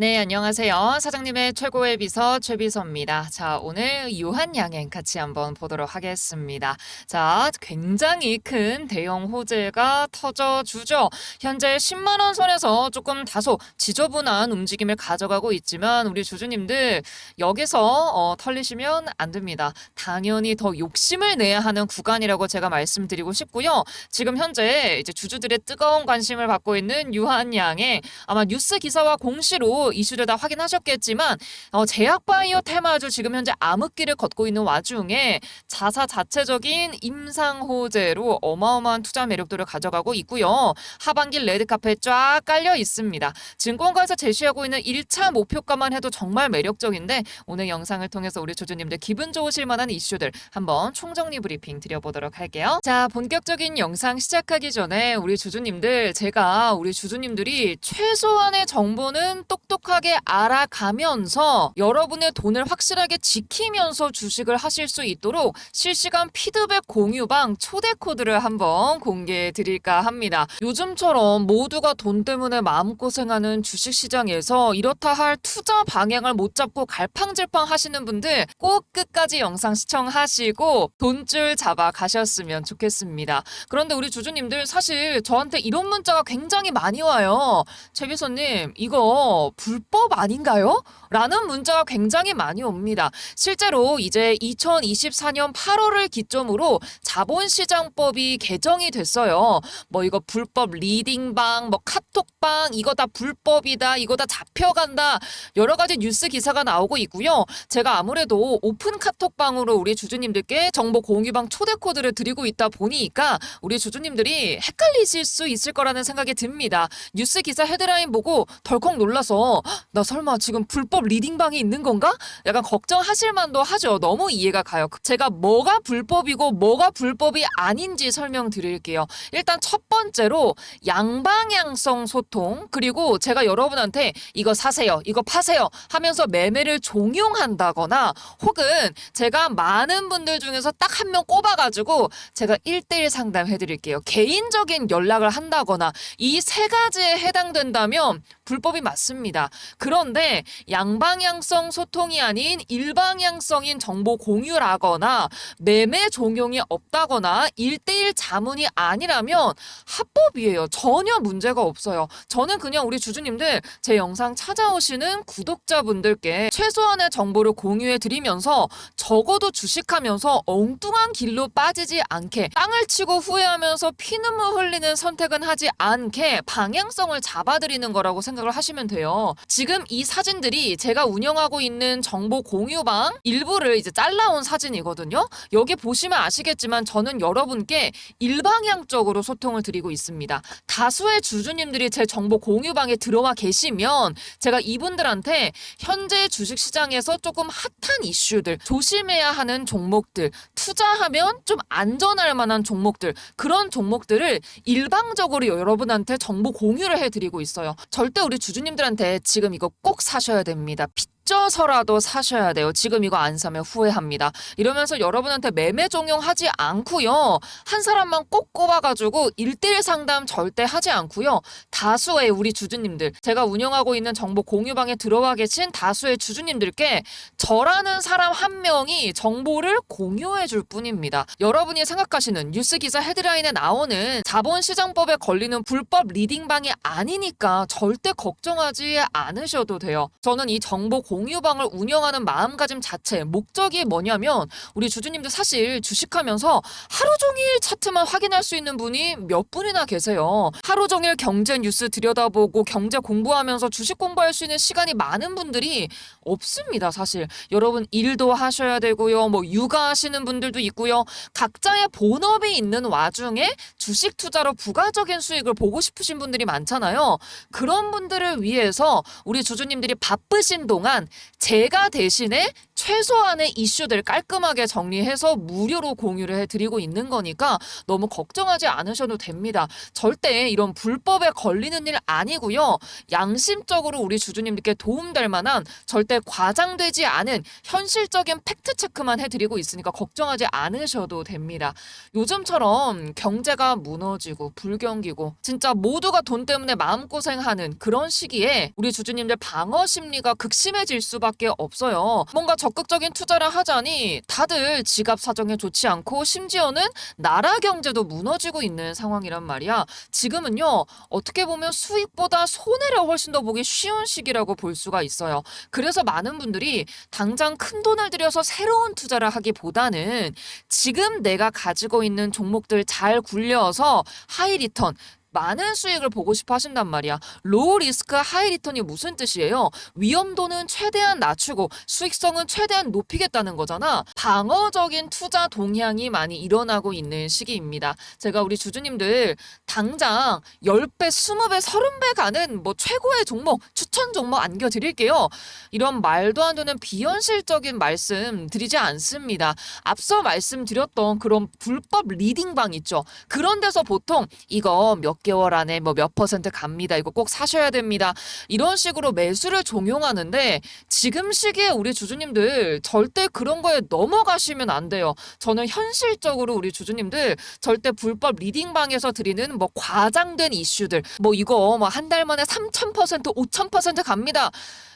네, 안녕하세요. 사장님의 최고의 비서 최비서입니다. 자, 오늘 유한양행 같이 한번 보도록 하겠습니다. 자, 굉장히 큰 대형 호재가 터져주죠. 현재 10만 원 선에서 조금 다소 지저분한 움직임을 가져가고 있지만 우리 주주님들 여기서 어, 털리시면 안 됩니다. 당연히 더 욕심을 내야 하는 구간이라고 제가 말씀드리고 싶고요. 지금 현재 이제 주주들의 뜨거운 관심을 받고 있는 유한양행 아마 뉴스 기사와 공시로 이슈를 다 확인하셨겠지만 어, 제약바이오 테마주 지금 현재 암흑기를 걷고 있는 와중에 자사 자체적인 임상 호재로 어마어마한 투자 매력도를 가져가고 있고요. 하반기 레드카펫 쫙 깔려 있습니다. 증권가에서 제시하고 있는 1차 목표가만 해도 정말 매력적인데 오늘 영상을 통해서 우리 주주님들 기분 좋으실 만한 이슈들 한번 총정리 브리핑 드려보도록 할게요. 자, 본격적인 영상 시작하기 전에 우리 주주님들 제가 우리 주주님들이 최소한의 정보는 똑똑 하게 알아가면서 여러분의 돈을 확실하게 지키면서 주식을 하실 수 있도록 실시간 피드백 공유방 초대 코드를 한번 공개해 드릴까 합니다. 요즘처럼 모두가 돈 때문에 마음고생하는 주식 시장에서 이렇다 할 투자 방향을 못 잡고 갈팡질팡 하시는 분들 꼭 끝까지 영상 시청하시고 돈줄 잡아 가셨으면 좋겠습니다. 그런데 우리 주주님들 사실 저한테 이런 문자가 굉장히 많이 와요. 최비서님, 이거 불법 아닌가요? 라는 문자가 굉장히 많이 옵니다. 실제로 이제 2024년 8월을 기점으로 자본시장법이 개정이 됐어요. 뭐 이거 불법 리딩방, 뭐 카톡방, 이거 다 불법이다, 이거 다 잡혀간다, 여러 가지 뉴스 기사가 나오고 있고요. 제가 아무래도 오픈 카톡방으로 우리 주주님들께 정보 공유방 초대 코드를 드리고 있다 보니까 우리 주주님들이 헷갈리실 수 있을 거라는 생각이 듭니다. 뉴스 기사 헤드라인 보고 덜컥 놀라서 "헉, 나 설마 지금 불법 리딩방이 있는 건가? 약간 걱정하실 만도 하죠. 너무 이해가 가요. 제가 뭐가 불법이고 뭐가 불법이 아닌지 설명드릴게요. 일단 첫 번째로 양방향성 소통 그리고 제가 여러분한테 이거 사세요, 이거 파세요 하면서 매매를 종용한다거나 혹은 제가 많은 분들 중에서 딱 한 명 꼽아가지고 제가 1대1 상담해드릴게요. 개인적인 연락을 한다거나 이 세 가지에 해당된다면 불법이 맞습니다. 그런데 양 방향성 소통이 아닌 일방향성인 정보 공유라거나 매매 종용이 없다거나 1대1 자문이 아니라면 합법이에요. 전혀 문제가 없어요. 저는 그냥 우리 주주님들 제 영상 찾아오시는 구독자분들께 최소한의 정보를 공유해 드리면서 적어도 주식하면서 엉뚱한 길로 빠지지 않게 땅을 치고 후회하면서 피눈물 흘리는 선택은 하지 않게 방향성을 잡아드리는 거라고 생각을 하시면 돼요. 지금 이 사진들이 제가 운영하고 있는 정보 공유방 일부를 이제 잘라온 사진이거든요. 여기 보시면 아시겠지만 저는 여러분께 일방향적으로 소통을 드리고 있습니다. 다수의 주주님들이 제 정보 공유방에 들어와 계시면 제가 이분들한테 현재 주식시장에서 조금 핫한 이슈들, 조심해야 하는 종목들, 투자하면 좀 안전할 만한 종목들, 그런 종목들을 일방적으로 여러분한테 정보 공유를 해드리고 있어요. 절대 우리 주주님들한테 지금 이거 꼭 사셔야 됩니다. 감사합니다. 빚져서라도 사셔야 돼요. 지금 이거 안 사면 후회합니다. 이러면서 여러분한테 매매 종용하지 않고요. 한 사람만 꼭 꼽아가지고 일대일 상담 절대 하지 않고요. 다수의 우리 주주님들, 제가 운영하고 있는 정보 공유방에 들어와 계신 다수의 주주님들께 저라는 사람 한 명이 정보를 공유해 줄 뿐입니다. 여러분이 생각하시는 뉴스 기사 헤드라인에 나오는 자본시장법에 걸리는 불법 리딩방이 아니니까 절대 걱정하지 않으셔도 돼요. 저는 이 정보 공유 방을 운영하는 마음가짐 자체, 목적이 뭐냐면 우리 주주님들 사실 주식하면서 하루 종일 차트만 확인할 수 있는 분이 몇 분이나 계세요. 하루 종일 경제 뉴스 들여다보고 경제 공부하면서 주식 공부할 수 있는 시간이 많은 분들이 없습니다, 사실. 여러분 일도 하셔야 되고요. 뭐 육아하시는 분들도 있고요. 각자의 본업이 있는 와중에 주식 투자로 부가적인 수익을 보고 싶으신 분들이 많잖아요. 그런 분들을 위해서 우리 주주님들이 바쁘신 동안 제가 대신에 최소한의 이슈들 깔끔하게 정리해서 무료로 공유를 해드리고 있는 거니까 너무 걱정하지 않으셔도 됩니다. 절대 이런 불법에 걸리는 일 아니고요. 양심적으로 우리 주주님들께 도움될 만한 절대 과장되지 않은 현실적인 팩트 체크만 해드리고 있으니까 걱정하지 않으셔도 됩니다. 요즘처럼 경제가 무너지고 불경기고 진짜 모두가 돈 때문에 마음고생하는 그런 시기에 우리 주주님들 방어 심리가 극심해질 수밖에 없어요. 뭔가 적극적인 투자를 하자니 다들 지갑 사정에 좋지 않고 심지어는 나라 경제도 무너지고 있는 상황이란 말이야. 지금은요, 어떻게 보면 수익보다 손해를 훨씬 더 보기 쉬운 시기라고 볼 수가 있어요. 그래서 많은 분들이 당장 큰 돈을 들여서 새로운 투자를 하기보다는 지금 내가 가지고 있는 종목들 잘 굴려서 하이 리턴 많은 수익을 보고 싶어 하신단 말이야. 로우 리스크 하이 리턴이 무슨 뜻이에요? 위험도는 최대한 낮추고 수익성은 최대한 높이겠다는 거잖아. 방어적인 투자 동향이 많이 일어나고 있는 시기입니다. 제가 우리 주주님들 당장 10배, 20배, 30배 가는 뭐 최고의 종목, 추천 종목 안겨드릴게요. 이런 말도 안 되는 비현실적인 말씀 드리지 않습니다. 앞서 말씀드렸던 그런 불법 리딩방 있죠. 그런 데서 보통 이거 몇 개월 안에 뭐 몇 퍼센트 갑니다. 이거 꼭 사셔야 됩니다. 이런 식으로 매수를 종용하는데 지금 시기에 우리 주주님들 절대 그런 거에 넘어가시면 안 돼요. 저는 현실적으로 우리 주주님들 절대 불법 리딩방에서 드리는 뭐 과장된 이슈들 뭐 이거 뭐 한 달 만에 3,000% 5,000% 갑니다.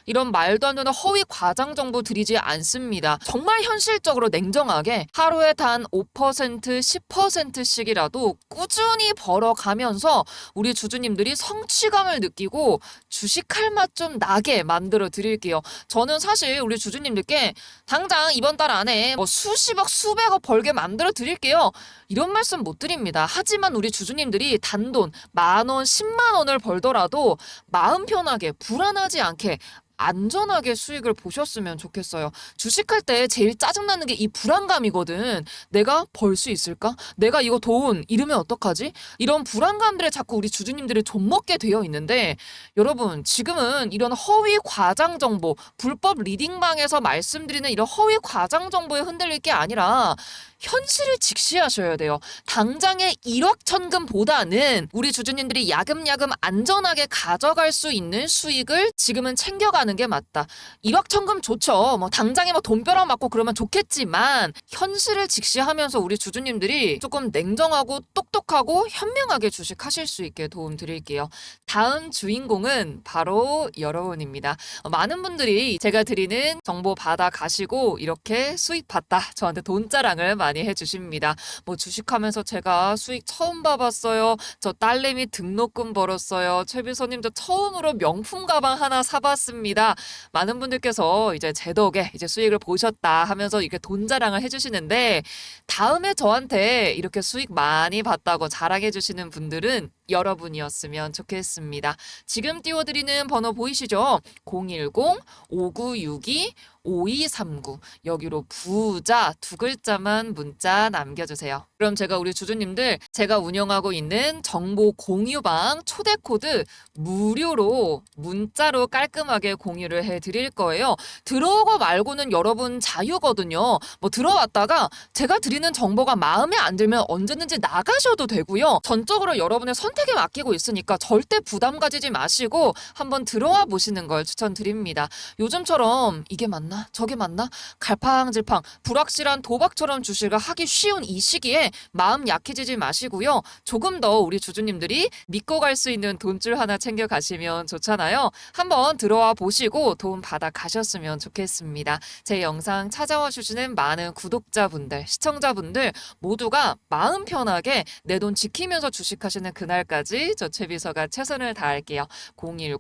이런 말도 안 되는 허위 과장 정보 드리지 않습니다. 정말 현실적으로 냉정하게 하루에 단 5% 10%씩이라도 꾸준히 벌어가면서 우리 주주님들이 성취감을 느끼고 주식할 맛 좀 나게 만들어 드릴게요. 저는 사실 우리 주주님들께 당장 이번 달 안에 뭐 수십억 수백억 벌게 만들어 드릴게요. 이런 말씀 못 드립니다. 하지만 우리 주주님들이 단돈 만 원, 10만 원을 벌더라도 마음 편하게 불안하지 않게 안전하게 수익을 보셨으면 좋겠어요. 주식할 때 제일 짜증나는 게 이 불안감이거든. 내가 벌 수 있을까? 내가 이거 돈 잃으면 어떡하지? 이런 불안감들에 자꾸 우리 주주님들이 좀먹게 되어 있는데 여러분 지금은 이런 허위 과장 정보, 불법 리딩방에서 말씀드리는 이런 허위 과장 정보에 흔들릴 게 아니라 현실을 직시하셔야 돼요. 당장의 1억 천금보다는 우리 주주님들이 야금야금 안전하게 가져갈 수 있는 수익을 지금은 챙겨가는 게 맞다. 1억 천금 좋죠. 뭐 당장에 뭐 돈벼락 맞고 그러면 좋겠지만 현실을 직시하면서 우리 주주님들이 조금 냉정하고 똑똑하고 현명하게 주식하실 수 있게 도움 드릴게요. 다음 주인공은 바로 여러분입니다. 어, 많은 분들이 제가 드리는 정보 받아 가시고 이렇게 수익 봤다. 저한테 돈자랑을 많이 해주십니다. 뭐 주식하면서 제가 수익 처음 봐봤어요. 저 딸내미 등록금 벌었어요. 최비서님 저 처음으로 명품 가방 하나 사봤습니다. 많은 분들께서 이제 제 덕에 이제 수익을 보셨다 하면서 이렇게 돈 자랑을 해주시는데 다음에 저한테 이렇게 수익 많이 봤다고 자랑해 주시는 분들은 여러분이었으면 좋겠습니다. 지금 띄워드리는 번호 보이시죠? 010-5962-5239 여기로 부자 두 글자만 문자 남겨주세요. 그럼 제가 우리 주주님들 제가 운영하고 있는 정보 공유방 초대 코드 무료로 문자로 깔끔하게 공유를 해 드릴 거예요. 들어오고 말고는 여러분 자유거든요. 뭐 들어왔다가 제가 드리는 정보가 마음에 안 들면 언제든지 나가셔도 되고요. 전적으로 여러분의 선택에 맡기고 있으니까 절대 부담 가지지 마시고 한번 들어와 보시는 걸 추천드립니다. 요즘처럼 이게 맞나? 저게 맞나? 갈팡질팡 불확실한 도박처럼 주식을 하기 쉬운 이 시기에 마음 약해지지 마시고요. 조금 더 우리 주주님들이 믿고 갈 수 있는 돈줄 하나 챙겨 가시면 좋잖아요. 한번 들어와 보시고 도움 받아 가셨으면 좋겠습니다. 제 영상 찾아와 주시는 많은 구독자분들, 시청자분들 모두가 마음 편하게 내 돈 지키면서 주식하시는 그날까지 저 최비서가 최선을 다할게요. 010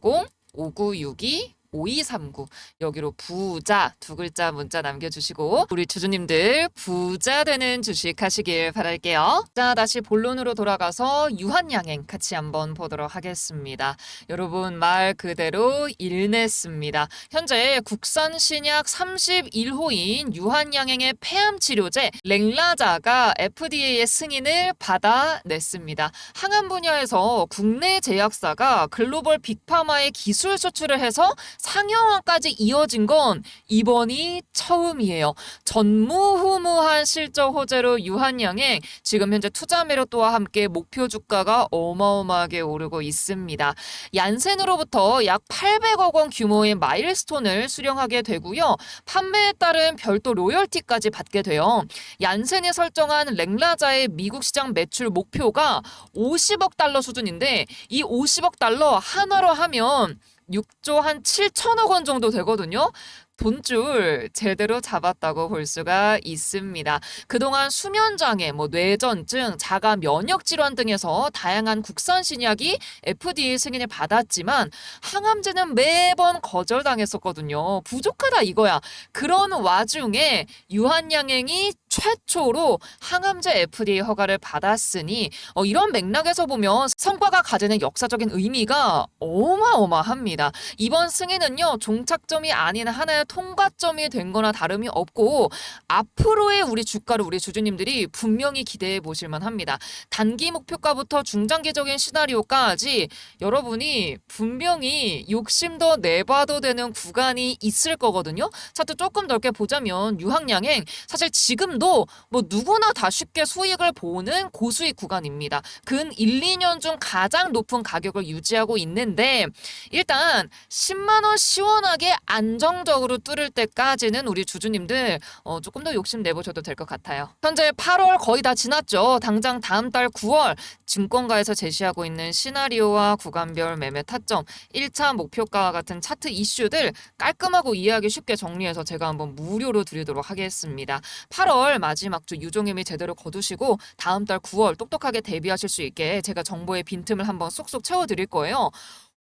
5962 5239 여기로 부자 두 글자 문자 남겨주시고 우리 주주님들 부자 되는 주식 하시길 바랄게요. 자 다시 본론으로 돌아가서 유한양행 같이 한번 보도록 하겠습니다. 여러분 말 그대로 일냈습니다. 현재 국산 신약 31호인 유한양행의 폐암 치료제 랭라자가 FDA의 승인을 받아냈습니다. 항암 분야에서 국내 제약사가 글로벌 빅파마의 기술 수출을 해서 상영화까지 이어진 건 이번이 처음이에요. 전무후무한 실적 호재로 유한양행 지금 현재 투자 매력도와 함께 목표 주가가 어마어마하게 오르고 있습니다. 얀센으로부터 약 800억 원 규모의 마일스톤을 수령하게 되고요. 판매에 따른 별도 로열티까지 받게 돼요. 얀센이 설정한 랭라자의 미국 시장 매출 목표가 50억 달러 수준인데 이 50억 달러 하나로 하면 6조 한 7천억 원 정도 되거든요. 돈줄 제대로 잡았다고 볼 수가 있습니다. 그동안 수면장애, 뭐 뇌전증, 자가 면역 질환 등에서 다양한 국산 신약이 FDA 승인을 받았지만 항암제는 매번 거절당했었거든요. 부족하다 이거야. 그런 와중에 유한양행이 최초로 항암제 FDA 허가를 받았으니 어, 이런 맥락에서 보면 성과가 가지는 역사적인 의미가 어마어마합니다. 이번 승인은요 종착점이 아닌 하나의 통과점이 된 거나 다름이 없고 앞으로의 우리 주가를 우리 주주님들이 분명히 기대해 보실 만 합니다. 단기 목표가부터 중장기적인 시나리오까지 여러분이 분명히 욕심 더 내봐도 되는 구간이 있을 거거든요. 차트 조금 넓게 보자면 유항양행 사실 지금도 뭐 누구나 다 쉽게 수익을 보는 고수익 구간입니다. 근 1, 2년 중 가장 높은 가격을 유지하고 있는데 일단 10만 원 시원하게 안정적으로 뚫을 때까지는 우리 주주님들 어, 조금 더 욕심 내보셔도 될 것 같아요. 현재 8월 거의 다 지났죠. 당장 다음 달 9월 증권가에서 제시하고 있는 시나리오와 구간별 매매 타점, 1차 목표가와 같은 차트 이슈들 깔끔하고 이해하기 쉽게 정리해서 제가 한번 무료로 드리도록 하겠습니다. 8월 마지막 주 유종임이 제대로 거두시고 다음 달 9월 똑똑하게 대비하실 수 있게 제가 정보의 빈틈을 한번 쏙쏙 채워드릴 거예요.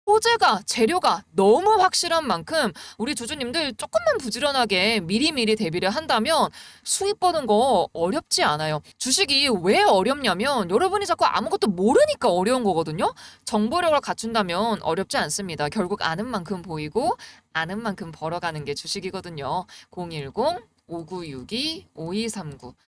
호재가 재료가 너무 확실한 만큼 우리 주주님들 조금만 부지런하게 미리미리 대비를 한다면 수익 버는 거 어렵지 않아요. 주식이 왜 어렵냐면 여러분이 자꾸 아무것도 모르니까 어려운 거거든요. 정보력을 갖춘다면 어렵지 않습니다. 결국 아는 만큼 보이고 아는 만큼 벌어가는 게 주식이거든요. 010 5962 5239